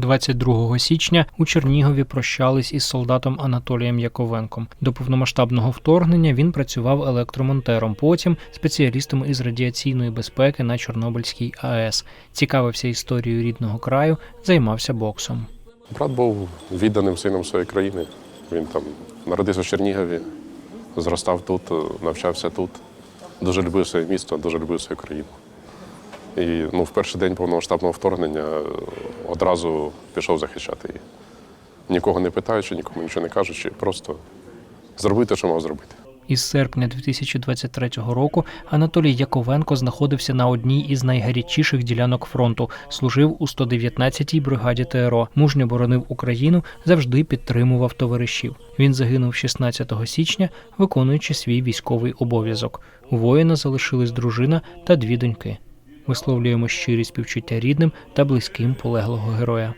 22 січня у Чернігові прощались із солдатом Анатолієм Яковенком. До повномасштабного вторгнення він працював електромонтером, потім спеціалістом із радіаційної безпеки на Чорнобильській АЕС. Цікавився історією рідного краю, займався боксом. Брат був відданим сином своєї країни. Він там народився в Чернігові, зростав тут, навчався тут. Дуже любив своє місто, дуже любив свою країну. І ну, в перший день повномасштабного вторгнення е, одразу пішов захищати її. Нікого не питаючи, нікому нічого не кажучи, просто зробити, що мав зробити. Із серпня 2023 року Анатолій Яковенко знаходився на одній із найгарячіших ділянок фронту. Служив у 119-й бригаді ТРО. Мужньо боронив Україну, завжди підтримував товаришів. Він загинув 16 січня, виконуючи свій військовий обов'язок. У воїна залишились дружина та дві доньки. Висловлюємо щирі співчуття рідним та близьким полеглого героя.